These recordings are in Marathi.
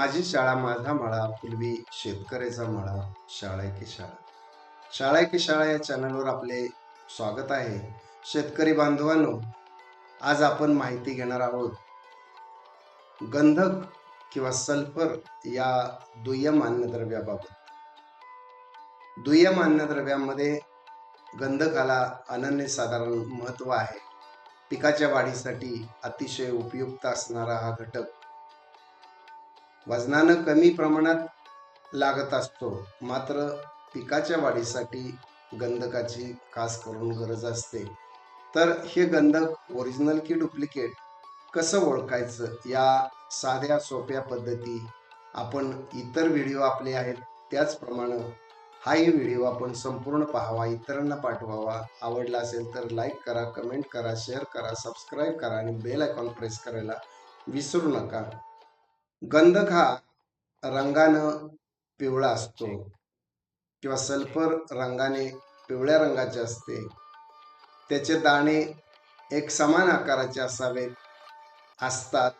माझी शाळा माझा मळा पूर्वी शेतकऱ्याचा मळा शाळा की शाळा शाळा की शाळा या चॅनलवर आपले स्वागत आहे. शेतकरी बांधवांनो आज आपण माहिती घेणार आहोत. गंधक किंवा सल्फर या दुय्यम अन्नद्रव्याबाबत. दुय्यम अन्नद्रव्यामध्ये गंधकाला अनन्यसाधारण महत्त्व आहे. पिकाच्या वाढीसाठी अतिशय उपयुक्त असणारा हा घटक वजनानं कमी प्रमाणात लागत असतो. मात्र पिकाच्या वाढीसाठी गंधकाची खास करून गरज असते. तर हे गंधक ओरिजिनल की डुप्लिकेट कसं ओळखायचं? या साध्या सोप्या पद्धती आपण इतर व्हिडिओ आपले आहेत. त्याचप्रमाणे हाही व्हिडिओ आपण संपूर्ण पाहावा इतरांना पाठवावा. आवडला असेल तर लाईक करा कमेंट करा शेअर करा सबस्क्राईब करा आणि बेल आयकॉन प्रेस करायला विसरू नका. गंधक हा रंगानं पिवळा असतो किंवा सल्फर रंगाने पिवळ्या रंगाचे असते. त्याचे दाणे एक समान आकाराचे असावेत. असतात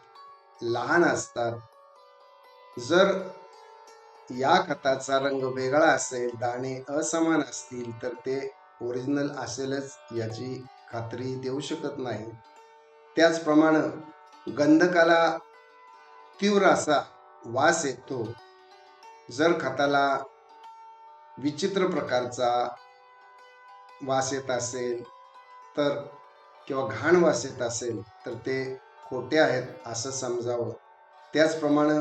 लहान असतात. जर या खताचा रंग वेगळा असेल दाणे असमान असतील तर ते ओरिजिनल असेलच याची खात्री देऊ शकत नाही. त्याचप्रमाणे गंधकाला तीव्र असा वास येतो. जर खताला विचित्र प्रकारचा वास येत असेल तर किंवा घाण वास येत असेल तर ते खोटे आहेत असं समजावं. त्याचप्रमाणे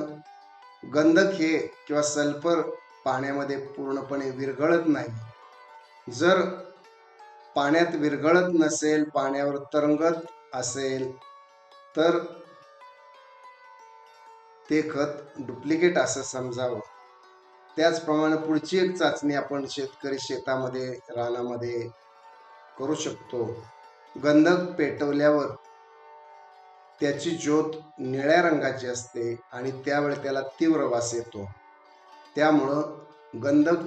गंधक हे किंवा सल्फर पाण्यामध्ये पूर्णपणे विरघळत नाही. जर पाण्यात विरघळत नसेल पाण्यावर तरंगत असेल तर ते खत डुप्लिकेट असं समजावं. त्याचप्रमाणे पुढची एक चाचणी आपण शेतकरी शेतामध्ये रानामध्ये करू शकतो. गंधक पेटवल्यावर त्याची ज्योत निळ्या रंगाची असते आणि त्यावेळी त्याला तीव्र वास येतो. त्यामुळं गंधक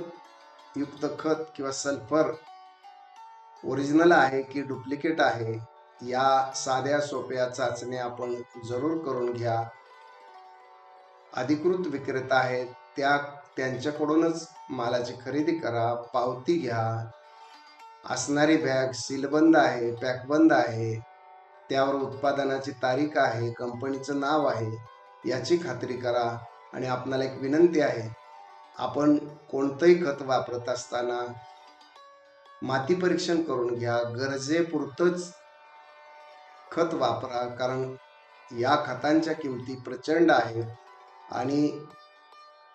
युक्त खत किंवा सल्फर ओरिजिनल आहे की डुप्लिकेट आहे या साध्या सोप्या चाचण्या आपण जरूर करून घ्या. अधिकृत विक्रेता आहेत त्या त्यांच्याकडूनच मालाची खरेदी करा पावती घ्या. असणारी बॅग सीलबंद आहे पॅकबंद आहे. त्यावर उत्पादनाची तारीख आहे कंपनीचं नाव आहे याची खात्री करा आणि आपणाला एक विनंती आहे आपण कोणतंही खत वापरत असताना माती परीक्षण करून घ्या गरजेपुरतंच खत वापरा कारण या खतांच्या किमती प्रचंड आहेत. आणि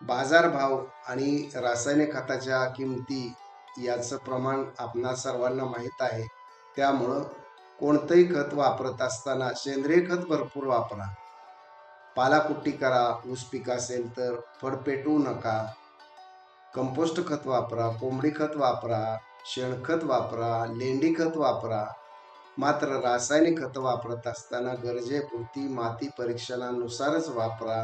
बाजारभाव आणि रासायनिक खताच्या किमती याचं प्रमाण आपणा सर्वांना माहीत आहे. त्यामुळं कोणतंही खत वापरत असताना सेंद्रिय खत भरपूर वापरा. पालाकुट्टी करा ऊस पीक असेल तर फळ पेटवू नका. कंपोस्ट खत वापरा कोंबडी खत वापरा शेणखत वापरा लेंडी खत वापरा. मात्र रासायनिक खत वापरत असताना गरजेपुरती माती परीक्षणानुसारच वापरा.